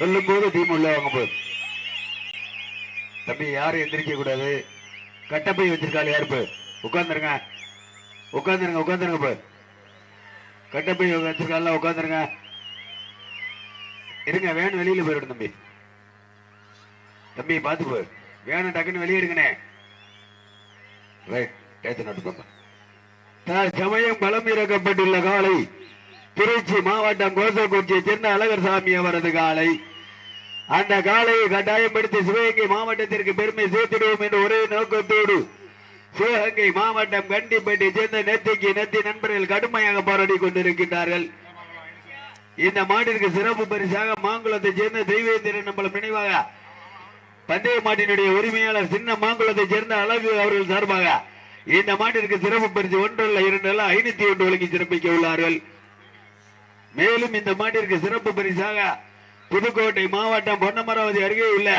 சொல்லும் போது டீம் உள்ள வாங்க போது தம்பி யாரும் எந்திரிக்க கூடாது. கட்டப்பை வச்சிருக்காள் யாருப்பு உட்காந்துருங்க உட்காந்துருங்க உட்காந்துருங்க போ கட்டப்பை வச்சிருக்காள் உட்காந்துருங்க இருங்க வேணும் வெளியில போயிடும் தம்பி. தம்பி பார்த்து போ வேணும் டக்குன்னு வெளியே எடுங்கண்ணே. ரைட் ஏத்து நட்டு சமயம் பலம் இறக்கப்பட்டுள்ள காலை திருச்சி மாவட்டம் கோசக்குறிச்சியை சேர்ந்த அழகர் சாமி அவரது காலை. அந்த காலையை கட்டாயப்படுத்தி சிவகங்கை மாவட்டத்திற்கு பெருமை சேர்த்திடுவோம் என்ற ஒரே நோக்கத்தோடு சிவகங்கை மாவட்டம் கண்டிப்பட்டி சேர்ந்த நெத்திக்கு நெத்தி நண்பர்கள் கடுமையாக போராடி கொண்டிருக்கின்றார்கள். இந்த மாட்டிற்கு சிறப்பு பரிசாக மாங்குளத்தை சேர்ந்த தெய்வேந்திரன் நம்மளும் நினைவாக பந்தய மாட்டினுடைய உரிமையாளர் சின்ன மாங்குளத்தை சேர்ந்த அழகு அவர்கள் சார்பாக இந்த மாட்டிற்கு சிறப்பு பரிசு ஒன்றல்ல இரண்டல்ல ஐநூத்தி ஒன்று வழங்கி சிறப்பிக்க உள்ளார்கள். மேலும் இந்த மாட்டிற்கு சிறப்பு பரிசாக புதுக்கோட்டை மாவட்டம் பொன்னமராவதி அருகே உள்ள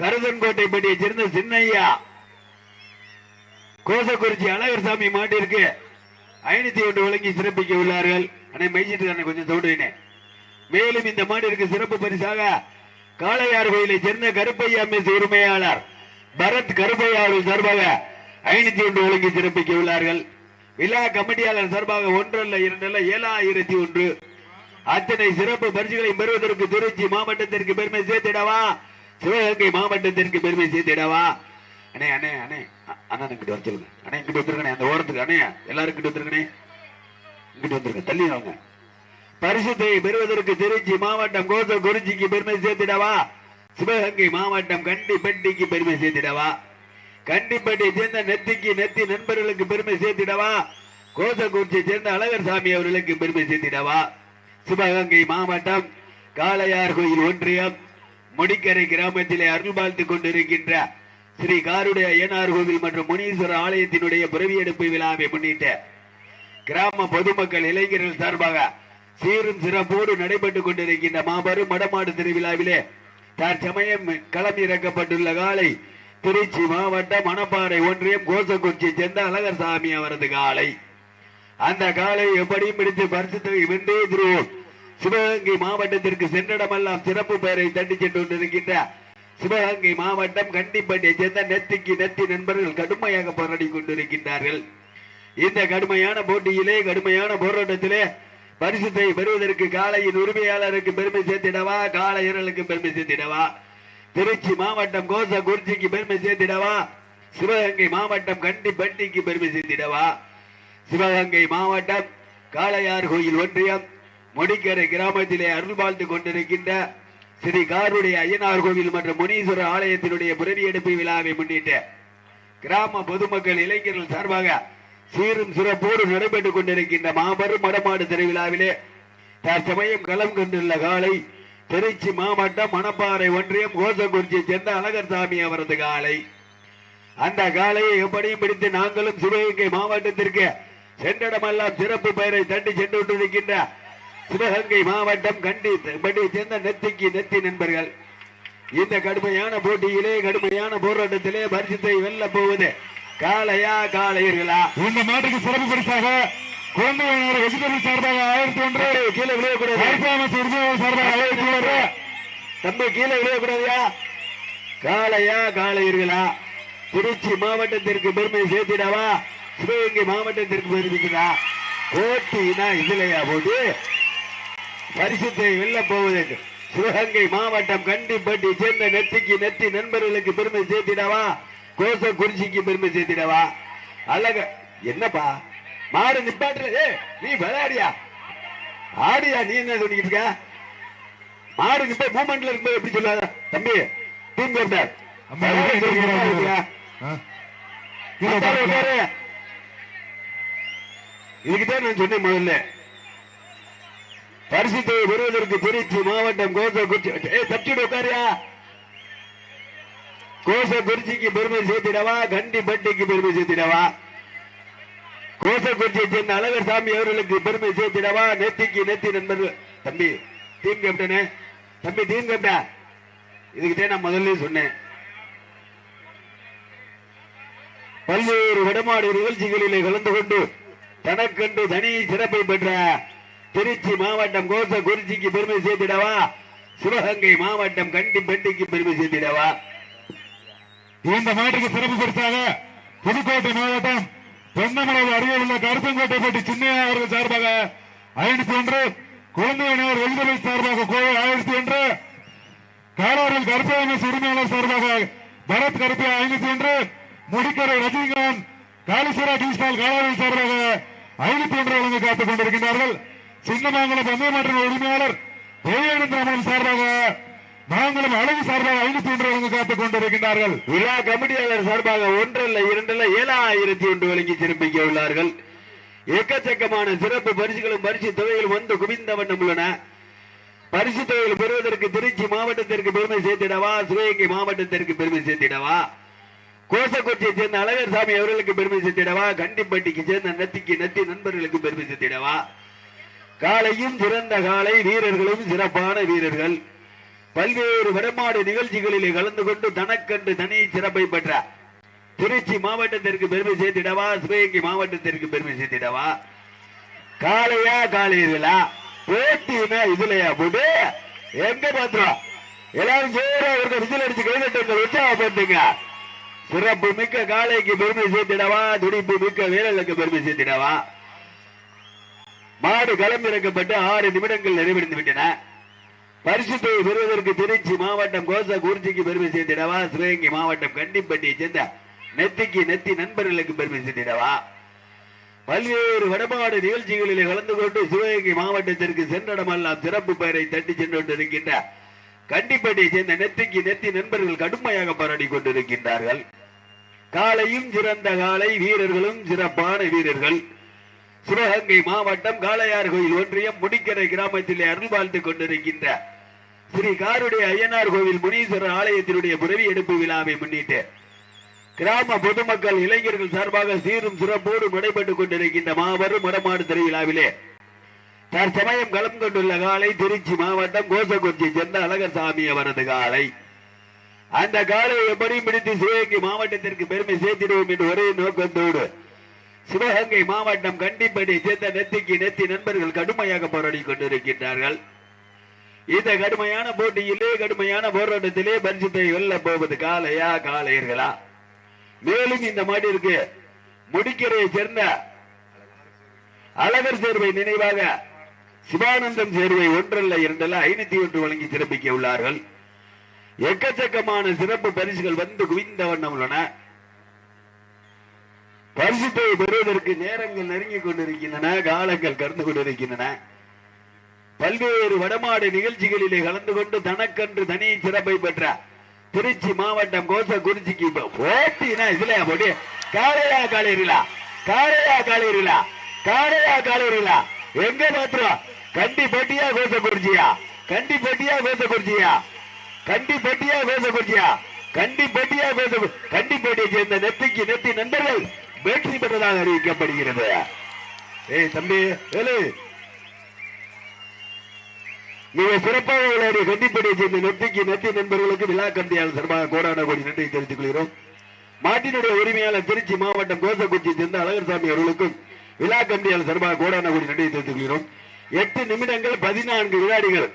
கருதன்கோட்டை பட்டியை சேர்ந்த சின்னையா. கோசக்குறிச்சி அழகர் சாமி மாட்டிற்கு ஐநூத்தி ஒன்று வழங்கி சிறப்பிக்க உள்ளார்கள். அண்ணே மைச்சிட்டு அண்ணே கொஞ்சம் தோடுனே மேலும் இந்த மாட்டிற்கு சிறப்பு பரிசாக காளையார் கோயிலை சேர்ந்த கருப்பையா மிஸ் உரிமையாளர் பரத் கருப்பையா அவர்கள் சார்பாக ஐநூத்தி ஒன்று வழங்கி சிறப்பிக்க உள்ளார்கள். விழா கமிட்டியாளர் சார்பாக ஒன்றல்ல இரண்டல்ல ஏழாயிரத்தி ஒன்று. அத்தனை சிறப்பு பரிசுகளை பெறுவதற்கு திருச்சி மாவட்டத்திற்கு பெருமை சேர்த்திடவா? சிவகங்கை மாவட்டத்திற்கு பெருமை சேர்த்திடவா? அண்ணே அண்ணே அண்ணே. அ- அண்ணா இங்கிட்டு வர சொல்லுங்க. அண்ணே இங்கிட்டு வந்துருங்கண்ணே. அந்த ஓரத்துக்கு அண்ணே எல்லாரும் இங்கிட்டு வந்துருக்கண்ணே இங்கிட்டு வந்துருங்க. தள்ளி வாங்க. பரிசுத்தை பெறுவதற்கு திருச்சி மாவட்டம் கோச குறிச்சிக்கு பெருமை சேர்த்திடவா? சிவகங்கை மாவட்டம் கண்டிப்பட்டிக்கு பெருமை சேர்த்திடவா? கண்டிப்பட்டியை சேர்ந்த நெத்திக்கு நெத்தி நண்பர்களுக்கு பெருமை சேர்த்திடவா? கோசக்குறிச்சியை சேர்ந்த அழகர் சாமி அவர்களுக்கு பெருமை சேர்த்திடவா? சிவகங்கை மாவட்டம் காளையார் கோயில் ஒன்றியம் முடிக்கரை கிராமத்திலே அருள் பார்த்துக் கொண்டிருக்கின்ற ஸ்ரீ காருடைய ஐயனார் கோவில் மற்றும் முனீஸ்வர ஆலயத்தினுடைய பிறவியெடுப்பு விழாவை முன்னிட்டு கிராம பொதுமக்கள் இளைஞர்கள் சார்பாக சீரும் சிறப்போடு நடைபெற்றுக் கொண்டிருக்கின்ற மாபெரும் மடமாடு திருவிழாவிலே தற்சமயம் களம் இறக்கப்பட்டுள்ள காலை திருச்சி மாவட்டம் மணப்பாறை ஒன்றியம் கோசக்குறிச்சி சேர்ந்த அழகர் சாமி அவரது காலை. அந்த காலை எப்படியும் பிடித்து பரிசுத்தை வென்றே திருவோம். சிவகங்கை மாவட்டத்திற்கு சென்றிடமெல்லாம் சிறப்பு பெயரை தட்டி சென்று கொண்டிருக்கின்ற சிவகங்கை மாவட்டம் கண்டிப்பட்டியை சேர்ந்த நெத்திக்கு நெத்தி நண்பர்கள் கடுமையாக போராடி கொண்டிருக்கின்றார்கள். இந்த கடுமையான போட்டியிலே கடுமையான போராட்டத்திலே பரிசுத்தை பெறுவதற்கு காளையின் உரிமையாளருக்கு பெருமை சேர்த்திடவா காலையர்களுக்கு பெருமை சேர்த்திடவா? திருச்சி மாவட்டம் கோச குறிச்சிக்கு பெருமை சேர்த்திடவா? சிவகங்கை மாவட்டம் கண்டிப்பட்டிக்கு பெருமை சேர்த்திடவா? சிவகங்கை மாவட்டம் காளையார் கோயில் ஒன்றியம் முடிக்கரை கிராமத்திலே அருள்பாழ்த்து கொண்டிருக்கின்ற ஸ்ரீ காருடைய ஐயனார் கோவில் மற்றும் முனீஸ்வர ஆலயத்தினுடைய புரவி எடுப்பு விழாவை முன்னிட்டு கிராம பொதுமக்கள் இளைஞர்கள் சார்பாக சீரும் சிறப்போடு நடைபெற்றுக் கொண்டிருக்கின்ற மாபெரும் மடமாடு திருவிழாவிலே தற்சமயம் களம் கொண்டுள்ள காலை திருச்சி மாவட்டம் மணப்பாறை ஒன்றியம் கோசக்குறிச்சியை சேர்ந்த அழகர் சாமி அவரது காலை அந்த காலையை எப்படியும் பிடித்து நாங்களும் சிவகங்கை மாவட்டத்திற்கு சென்றிடமெல்லாம் சிறப்பு பெயரை தட்டி சென்று கொண்டிருக்கின்ற சிவகங்கை மாவட்டம் கண்டி பட்டியை சேர்ந்த நெத்திக்கு நெத்தி நண்பர்கள். இந்த கடுமையான போட்டியிலே கடுமையான போராட்டத்திலே பரிசுத்தை வெல்ல போவது காளையா காளையர்களா? இந்த மாட்டுக்கு சிறப்பு பரிசாக குழந்தை வெஜிடபிள் சார்பாக ஆயிரத்தி ஒன்று. கீழே உரிமையாளர் சார்பாக ஆயிரத்தி ஒன்று. தம்பி கீழே விழுகக்கூடாதியா? காளையா காளையர்களா? திருச்சி மாவட்டத்திற்கு பெருமை சேர்த்திடவா? சிவகங்கை மாவட்டத்திற்கு பெருமைக்குதா போட்டினா இதுலையா போட்டு? பரிசுத்தை வெல்ல போவது சிவகங்கை மாவட்டம் கண்டிப்பட்டி சேர்ந்த நெத்திக்கு நெத்தி நண்பர்களுக்கு பெருமை சேர்த்திடவா? கோச குறிச்சிக்கு பெருமை சேர்த்திடவா? அழக என்னப்பா? மாடு நிப்பாட்டுற ஏ நீ விளையாடியா? ஆடியா நீ என்ன சொல்லிக்கிட்டு இருக்க? மாடு நிப்ப மூமெண்ட்ல இருக்கும்போது எப்படி சொல்லாத தம்பி டீம் கேப்டன் இதுக்குதான் நான் சொன்னேன் முதல்ல. பரிசுத்தை பெறுவதற்கு திருச்சி மாவட்டம் கோச குறிச்சி ஏ தப்பிச்சுடு உட்காரியா. கோச குறிச்சிக்கு பெருமை சேர்த்திடவா? கண்டிப்பட்டிக்கு பெருமை சேர்த்திடவா? கோசக்குறிச்சியை சேர்ந்த அழகர் சாமி அவர்களுக்கு பெருமை சேர்த்திடவா? நெத்திக்கு நெத்தி நண்பர்கள். தம்பி டீம் கேப்டனே. தம்பி டீம் கேப்டா. இதுக்கிட்டே நான் முதல்ல சொன்னேன். பல்வேறு வடமாடு நிகழ்ச்சிகளிலே கலந்து கொண்டு தனக்கென்று தனி சிறப்பை பெற்ற திருச்சி மாவட்டம் கோச குறிச்சிக்கு பெருமை சேர்த்திடவா? சிவகங்கை மாவட்டம் கண்டிப்பட்டிக்கு பெருமை சேர்த்திடவா? இந்த மாட்டுக்கு சிறப்பு பரிசாக புதுக்கோட்டை மாவட்டம் பொன்னமலை அருகே உள்ள கருப்பங்கோட்டை போட்டி சின்னையா அவர்கள் சார்பாக ஐநூத்தி ஒன்று குழந்தையினர் எழுதலை சார்பாக கோவை ஆயிரத்தி ஒன்று காலாரில் கருப்பையமஸ் உரிமையாளர் சார்பாக பரத் கருப்பை ஐநூத்தி ஒன்று முடிக்கரை ரஜினிகாந்த் காளீஸ்வரா டிஜிட்டல் காலாரில் சார்பாக ஐநூத்தி ஒன்று வழங்க காத்துக் கொண்டிருக்கின்றார்கள். சின்னமங்கலம் பந்தய மாற்ற உரிமையாளர் தேவேந்திரமன் சார்பாக நாங்களும் அழகு சார்பாக ஐநூத்தி ஒன்று வழங்க காத்துக் கொண்டிருக்கின்றார்கள். விழா கமிட்டியாளர் சார்பாக ஒன்றல்ல இரண்டல்ல ஏழாயிரத்தி ஒன்று வழங்கி சிறப்பிக்க உள்ளார்கள். எக்கச்சக்கமான சிறப்பு பரிசுகளும் பரிசு தொகைகளும் வந்து குவிந்த வண்ணம் உள்ளன. பரிசு தொகைகள் பெறுவதற்கு திருச்சி மாவட்டத்திற்கு பெருமை சேர்த்திடவா சிவகங்கை மாவட்டத்திற்கு பெருமை சேர்த்திடவா? கோசக்குச்சியை சேர்ந்த அழகர் சாமி அவர்களுக்கு பெருமை சேர்த்திடவா? கண்டிப்பட்டிக்கு சேர்ந்த நத்திக்கு நத்தி நண்பர்களுக்கு பெருமை சேர்த்திடவா? காலையும் சிறந்த காலை வீரர்களும் சிறப்பான வீரர்கள். பல்வேறு வடமாடு நிகழ்ச்சிகளிலே கலந்து கொண்டு தனக்கன்று தனி சிறப்பை பெற்ற திருச்சி மாவட்டத்திற்கு பெருமை சேர்த்திடவா? சிவகங்கை மாவட்டத்திற்கு பெருமை சேர்த்திடவா? காலையா காலையிலா போட்டினா இதுலயா? போட்டு எங்க பாத்துறோம் எல்லாரும் ஜோரா ஒரு விசில் அடிச்சு கைதட்டு உற்சாகப்படுத்துங்க. சிறப்பு மிக்க காளைக்கு பெருமை சேர்த்திடவா? துடிப்பு மிக்க வீரர்களுக்கு பெருமை சேர்த்திடவா? மாடு களமிறக்கப்பட்டு ஆறு நிமிடங்கள் நிறைவடைந்து விட்டன. பரிசுத்தை பெறுவதற்கு திருச்சி மாவட்டம் கோச குறிச்சிக்கு பெருமை சேர்த்திடவா? சிவகங்கை மாவட்டம் கண்டிப்பட்டியை சேர்ந்த நெத்திக்கு நெத்தி நண்பர்களுக்கு பெருமை சேர்த்திடவா? பல்வேறு வடமாடு நிகழ்ச்சிகளிலே கலந்து கொண்டு சிவகங்கை மாவட்டத்திற்கு சென்றடமெல்லாம் சிறப்பு பெயரை தட்டி சென்று கொண்டிருக்கின்ற கண்டிப்பேட்டை சேர்ந்த நெத்திக்கு நெத்தி நண்பர்கள் கடுமையாக போராடி கொண்டிருக்கின்றார்கள். காலையும் சிறந்த காலை வீரர்களும் சிறப்பான வீரர்கள். சிவகங்கை மாவட்டம் காளையார் கோயில் ஒன்றியம் முடிக்கரை கிராமத்திலே அருள் வாழ்ந்து கொண்டிருக்கின்ற ஸ்ரீ காருடைய ஐயனார் கோவில் முனீஸ்வரர் ஆலயத்தினுடைய புறவி எடுப்பு விழாவை முன்னிட்டு கிராம பொதுமக்கள் இளைஞர்கள் சார்பாக சீரும் சிறப்போடு நடைபெற்றுக் கொண்டிருக்கின்ற மாபெரும் மடமாடு திருவிழாவிலே தற்சமயம் களம் கொண்டுள்ள காலை திருச்சி மாவட்டம் கோசக்குறிச்சி சேர்ந்த அழகர்சாமி அவரது காலை. அந்த காலை எப்படி பிடித்து சிவகங்கை மாவட்டத்திற்கு பெருமை சேர்த்திடுவோம் என்று ஒரே நோக்கத்தோடு சிவகங்கை மாவட்டம் கண்டிப்படி சேர்ந்த நெத்திக்கு நெத்தி நண்பர்கள் கடுமையாக போராடி கொண்டிருக்கின்றார்கள். இந்த கடுமையான போட்டியிலே கடுமையான போராட்டத்திலே பரிசுத்தை வெல்ல போவது காளையா காளையர்களா? மேலும் இந்த மாட்டிற்கு முடிக்கரையை சேர்ந்த அழகர் சேர்வை நினைவாக சிவானந்தம் சேர்வை ஒன்றல்ல இரண்டல்ல ஐநூத்தி ஒன்று வழங்கி சிறப்பிக்க உள்ளார்கள். எக்கச்சக்கமான சிறப்பு பரிசுகள் வந்து குவிந்த வண்ணம் உள்ளன. பரிசுத்தை பெறுவதற்கு நேரங்கள் நெருங்கிக் கொண்டிருக்கின்றன காலங்கள் கடந்து கொண்டிருக்கின்றன. பல்வேறு வடமாடு நிகழ்ச்சிகளிலே கலந்து கொண்டு தனக்கன்று தனி சிறப்பை பெற்ற திருச்சி மாவட்டம் கோசக்குறிச்சிக்கு போட்டினா இதுல போட்டி? காரையா காலையிலா காரையா காலையிலா காரையா காலையிலா எங்க பாத்துறோம் கண்டி பட்டியா கோசக்குறிச்சியா கண்டி பட்டியா கோசக்குறிச்சியா கண்டி பட்டியா கோசக்குறிச்சியா கண்டி பட்டியா பேச கண்டி பட்டியை சேர்ந்த நெத்திக்கு நெத்தி நண்பர்கள் வெற்றி பெற்றதாக அறிவிக்கப்படுகிறது. ஏய் தம்பி ஏழு மிக சிறப்பாக விளையாடிய கண்டிப்படியை சேர்ந்த நெத்திக்கு நெத்தி நண்பர்களுக்கு விழா கண்டியால் சார்பாக கோடான கோடி நன்றி தெரிவித்துக் கொள்கிறோம். மாட்டினுடைய உரிமையாளர் திருச்சி மாவட்டம் கோசக்குச்சி சேர்ந்த அழகர்சாமி அவர்களுக்கும் விழா கண்டியாளர் சார்பாக கோடான கோடி நன்றி தெரிவித்துக் கொள்கிறோம். எட்டு நிமிடங்கள் பதினான்கு வினாடிகள்.